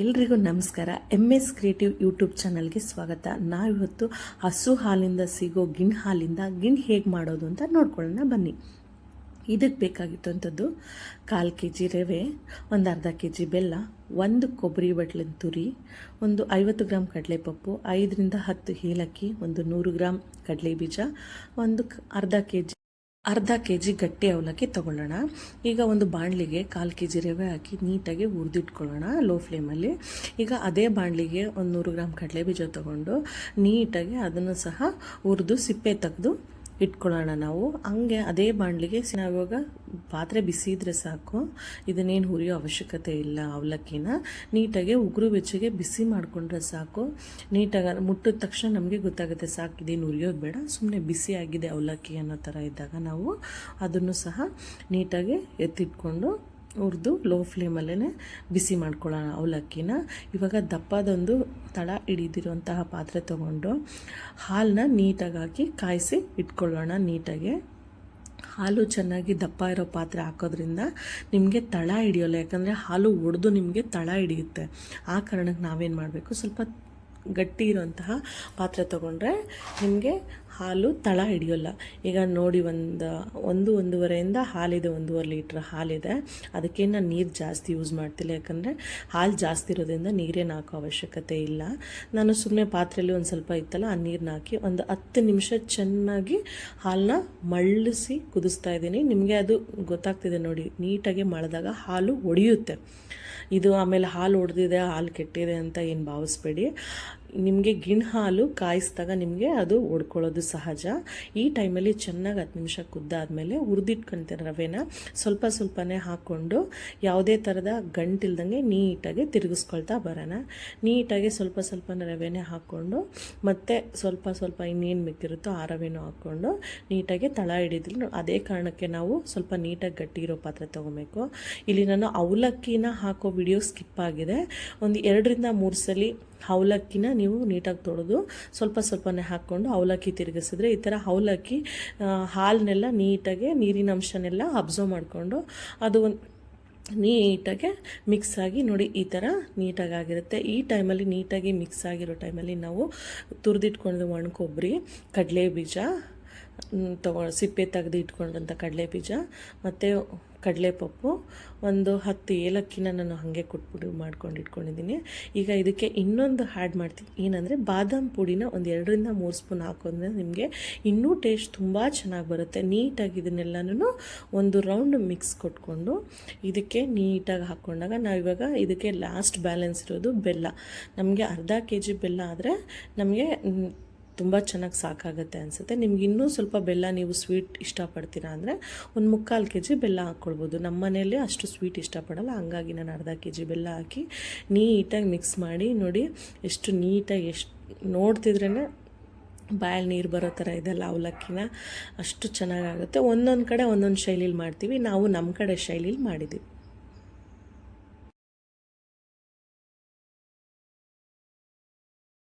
ಎಲ್ರಿಗೂ ನಮಸ್ಕಾರ. M S creative YouTube ಚಾನಲ್ಗೆ ಸ್ವಾಗತ. ನಾವಿವತ್ತು ಹಸು ಹಾಲಿಂದ ಸಿಗೋ ಗಿಣ್ ಹಾಲಿಂದ ಗಿಣ್ ಹೇಗೆ ಮಾಡೋದು ಅಂತ ನೋಡ್ಕೊಳ್ಳೋಣ. ಬನ್ನಿ. ಇದಕ್ಕೆ ಬೇಕಾಗಿತ್ತು ಅಂಥದ್ದು ಕಾಲು ಕೆ ಜಿ ರವೆ, ಒಂದು ಅರ್ಧ ಕೆ ಜಿ ಬೆಲ್ಲ, ಒಂದು ಕೊಬ್ಬರಿ ಬಟ್ಲಿನ ತುರಿ, ಒಂದು ಐವತ್ತು ಗ್ರಾಮ್ ಕಡಲೆಪಪ್ಪು, ಐದರಿಂದ ಹತ್ತು ಏಲಕ್ಕಿ, ಒಂದು ನೂರು ಗ್ರಾಮ್ ಕಡಲೆ ಬೀಜ ಒಂದು ಅರ್ಧ ಕೆ ಜಿ ಅರ್ಧ ಕೆ ಜಿ ಗಟ್ಟಿ ಅವಲಕ್ಕಿ ತಗೊಳ್ಳೋಣ. ಈಗ ಒಂದು ಬಾಣಲಿಗೆ ಕಾಲು ಕೆ ಜಿ ರವೆ ಹಾಕಿ ನೀಟಾಗಿ ಹುರಿದಿಟ್ಕೊಳ್ಳೋಣ ಲೋ ಫ್ಲೇಮಲ್ಲಿ. ಈಗ ಅದೇ ಬಾಣಲಿಗೆ ಒಂದು ನೂರು ಗ್ರಾಮ್ ಕಡಲೆ ಬೀಜ ತೊಗೊಂಡು ನೀಟಾಗಿ ಅದನ್ನು ಸಹ ಹುರಿದು ಸಿಪ್ಪೆ ತೆಗೆದು ಇಟ್ಕೊಳ್ಳೋಣ ನಾವು. ಹಂಗೆ ಅದೇ ಬಾಣಲಿಗೆ ನಾವಿವಾಗ ಪಾತ್ರೆ ಬಿಸಿ ಇದ್ರೆ ಸಾಕು. ಇದನ್ನೇನು ಹುರಿಯೋ ಅವಶ್ಯಕತೆ ಇಲ್ಲ ಅವಲಕ್ಕಿನ. ನೀಟಾಗಿ ಉಗುರು ಬೆಚ್ಚಗೆ ಬಿಸಿ ಮಾಡಿಕೊಂಡ್ರೆ ಸಾಕು. ನೀಟಾಗಿ ಮುಟ್ಟಿದ ತಕ್ಷಣ ನಮಗೆ ಗೊತ್ತಾಗುತ್ತೆ ಸಾಕು ಇದೇನು ಹುರಿಯೋದು ಬೇಡ. ಸುಮ್ಮನೆ ಬಿಸಿ ಆಗಿದೆ ಅವಲಕ್ಕಿ ಅನ್ನೋ ಥರ ಇದ್ದಾಗ ನಾವು ಅದನ್ನು ಸಹ ನೀಟಾಗಿ ಎತ್ತಿಟ್ಕೊಂಡು ಹುರಿದು ಲೋ ಫ್ಲೇಮಲ್ಲೇ ಬಿಸಿ ಮಾಡ್ಕೊಳ್ಳೋಣ ಅವಲಕ್ಕಿನ. ಇವಾಗ ದಪ್ಪದೊಂದು ತಳ ಹಿಡಿದಿರುವಂತಹ ಪಾತ್ರೆ ತೊಗೊಂಡು ಹಾಲನ್ನ ನೀಟಾಗಿ ಹಾಕಿ ಕಾಯಿಸಿ ಇಟ್ಕೊಳ್ಳೋಣ ನೀಟಾಗಿ. ಹಾಲು ಚೆನ್ನಾಗಿ ದಪ್ಪ ಇರೋ ಪಾತ್ರೆ ಹಾಕೋದ್ರಿಂದ ನಿಮಗೆ ತಳ ಹಿಡಿಯೋಲ್ಲ, ಯಾಕಂದರೆ ಹಾಲು ಒಡೆದು ನಿಮಗೆ ತಳ ಹಿಡಿಯುತ್ತೆ. ಆ ಕಾರಣಕ್ಕೆ ನಾವೇನು ಮಾಡಬೇಕು? ಸ್ವಲ್ಪ ಗಟ್ಟಿ ಇರುವಂತಹ ಪಾತ್ರೆ ತೊಗೊಂಡ್ರೆ ನಿಮಗೆ ಹಾಲು ತಳ ಹಿಡಿಯೋಲ್ಲ. ಈಗ ನೋಡಿ ಒಂದು ಒಂದು ಒಂದೂವರೆಯಿಂದ ಹಾಲಿದೆ, ಒಂದೂವರೆ ಲೀಟ್ರ್ ಹಾಲಿದೆ. ಅದಕ್ಕೆ ನಾನು ನೀರು ಜಾಸ್ತಿ ಯೂಸ್ ಮಾಡ್ತಿಲ್ಲ. ಯಾಕಂದರೆ ಹಾಲು ಜಾಸ್ತಿ ಇರೋದ್ರಿಂದ ನೀರೇನು ಹಾಕೋ ಅವಶ್ಯಕತೆ ಇಲ್ಲ. ನಾನು ಸುಮ್ಮನೆ ಪಾತ್ರೆಯಲ್ಲಿ ಒಂದು ಸ್ವಲ್ಪ ಇತ್ತಲ್ಲ, ಆ ನೀರನ್ನ ಹಾಕಿ ಒಂದು ಹತ್ತು ನಿಮಿಷ ಚೆನ್ನಾಗಿ ಹಾಲನ್ನ ಮಳ್ಳಿಸಿ ಕುದಿಸ್ತಾ ಇದ್ದೀನಿ. ನಿಮಗೆ ಅದು ಗೊತ್ತಾಗ್ತಿದೆ ನೋಡಿ, ನೀಟಾಗಿ ಮಳೆದಾಗ ಹಾಲು ಒಡೆಯುತ್ತೆ. ಇದು ಆಮೇಲೆ ಹಾಲು ಒಡೆದಿದೆ, ಹಾಲು ಕೆಟ್ಟಿದೆ ಅಂತ ಏನು ಭಾವಿಸ್ಬೇಡಿ. ನಿಮಗೆ ಗಿಣ್ ಹಾಲು ಕಾಯಿಸಿದಾಗ ನಿಮಗೆ ಅದು ಒಡ್ಕೊಳ್ಳೋದು ಸಹಜ. ಈ ಟೈಮಲ್ಲಿ ಚೆನ್ನಾಗಿ ಹತ್ತು ನಿಮಿಷ ಕುದ್ದಾದಮೇಲೆ ಹುರಿದಿಟ್ಕೊಂತೀರ ರವೆನ ಸ್ವಲ್ಪ ಸ್ವಲ್ಪನೇ ಹಾಕ್ಕೊಂಡು ಯಾವುದೇ ಥರದ ಗಂಟಿಲ್ದಂಗೆ ನೀಟಾಗಿ ತಿರುಗಿಸ್ಕೊಳ್ತಾ ಬರೋಣ. ನೀಟಾಗಿ ಸ್ವಲ್ಪ ಸ್ವಲ್ಪ ರವೆನೇ ಹಾಕ್ಕೊಂಡು ಮತ್ತೆ ಸ್ವಲ್ಪ ಸ್ವಲ್ಪ ಇನ್ನೇನು ಮಿಕ್ಕಿರುತ್ತೋ ಆ ರವೆನೂ ಹಾಕ್ಕೊಂಡು ನೀಟಾಗಿ ತಳ ಹಿಡಿದ್ರು ಅದೇ ಕಾರಣಕ್ಕೆ ನಾವು ಸ್ವಲ್ಪ ನೀಟಾಗಿ ಗಟ್ಟಿ ಇರೋ ಪಾತ್ರೆ ತೊಗೊಬೇಕು. ಇಲ್ಲಿ ನಾನು ಅವಲಕ್ಕಿನ ಹಾಕೋ ವಿಡಿಯೋ ಸ್ಕಿಪ್ ಆಗಿದೆ. ಒಂದು ಎರಡರಿಂದ ಮೂರು ಸಲ ಅವಲಕ್ಕಿನ ನೀವು ನೀಟಾಗಿ ತೊಳೆದು ಸ್ವಲ್ಪ ಸ್ವಲ್ಪನೇ ಹಾಕ್ಕೊಂಡು ಅವಲಕ್ಕಿ ತಿರುಗಿಸಿದ್ರೆ ಈ ಥರ ಅವಲಕ್ಕಿ ಹಾಲನ್ನೆಲ್ಲ ನೀಟಾಗಿ, ನೀರಿನ ಅಂಶನೆಲ್ಲ ಅಬ್ಸರ್ವ್ ಮಾಡಿಕೊಂಡು ಅದು ಒಂದು ನೀಟಾಗಿ ಮಿಕ್ಸ್ ಆಗಿ ನೋಡಿ ಈ ಥರ ನೀಟಾಗಿ ಆಗಿರುತ್ತೆ. ಈ ಟೈಮಲ್ಲಿ ನೀಟಾಗಿ ಮಿಕ್ಸ್ ಆಗಿರೋ ಟೈಮಲ್ಲಿ ನಾವು ತುರಿದಿಟ್ಕೊಂಡು ಒಣ ಕೊಬ್ಬರಿ, ಕಡಲೆ ಬೀಜ ತಗೊ, ಸಿಪ್ಪೆ ತೆಗೆದು ಇಟ್ಕೊಂಡಂಥ ಕಡಲೆ ಬೀಜ ಮತ್ತು ಕಡಲೆಪಪ್ಪು. ಒಂದು ಹತ್ತು ಏಲಕ್ಕಿನ ನಾನು ಹಾಗೆ ಕೊಟ್ಬಿಟ್ಟು ಮಾಡ್ಕೊಂಡು ಇಟ್ಕೊಂಡಿದ್ದೀನಿ. ಈಗ ಇದಕ್ಕೆ ಇನ್ನೊಂದು ಹ್ಯಾಡ್ ಮಾಡ್ತೀನಿ. ಏನಂದರೆ ಬಾದಾಮ್ ಪುಡಿನ ಒಂದು ಎರಡರಿಂದ ಮೂರು ಸ್ಪೂನ್ ಹಾಕೋದ್ರೆ ನಿಮಗೆ ಇನ್ನೂ ಟೇಸ್ಟ್ ತುಂಬ ಚೆನ್ನಾಗಿ ಬರುತ್ತೆ. ನೀಟಾಗಿ ಇದನ್ನೆಲ್ಲನೂ ಒಂದು ರೌಂಡ್ ಮಿಕ್ಸ್ ಕೊಟ್ಕೊಂಡು ಇದಕ್ಕೆ ನೀಟಾಗಿ ಹಾಕ್ಕೊಂಡಾಗ ನಾವಿವಾಗ ಇದಕ್ಕೆ ಲಾಸ್ಟ್ ಬ್ಯಾಲೆನ್ಸ್ ಇರೋದು ಬೆಲ್ಲ. ನಮಗೆ ಅರ್ಧ ಕೆ ಜಿ ಬೆಲ್ಲ ಆದರೆ ನಮಗೆ ತುಂಬ ಚೆನ್ನಾಗಿ ಸಾಕಾಗುತ್ತೆ ಅನಿಸುತ್ತೆ. ನಿಮ್ಗೆ ಇನ್ನೂ ಸ್ವಲ್ಪ ಬೆಲ್ಲ ನೀವು ಸ್ವೀಟ್ ಇಷ್ಟಪಡ್ತೀರಾ ಅಂದರೆ ಒಂದು ಮುಕ್ಕಾಲು ಕೆ ಜಿ ಬೆಲ್ಲ ಹಾಕ್ಕೊಳ್ಬೋದು ನಮ್ಮ ಮನೆಯಲ್ಲಿ ಅಷ್ಟು ಸ್ವೀಟ್ ಇಷ್ಟಪಡಲ್ಲ. ಹಂಗಾಗಿ ನಾನು ಅರ್ಧ ಕೆ ಜಿ ಬೆಲ್ಲ ಹಾಕಿ ನೀಟಾಗಿ ಮಿಕ್ಸ್ ಮಾಡಿ ನೋಡಿ ಎಷ್ಟು ನೀಟಾಗಿ ಎಷ್ಟು ನೋಡ್ತಿದ್ರೇ ಬಾಯಲ್ಲಿ ನೀರು ಬರೋ ಥರ ಇದೆಲ್ಲ ಅವಲಕ್ಕಿನ ಅಷ್ಟು ಚೆನ್ನಾಗಾಗುತ್ತೆ. ಒಂದೊಂದು ಕಡೆ ಒಂದೊಂದು ಶೈಲಿಲಿ ಮಾಡ್ತೀವಿ. ನಾವು ನಮ್ಮ ಕಡೆ ಶೈಲಿಲಿ ಮಾಡಿದ್ದೀವಿ.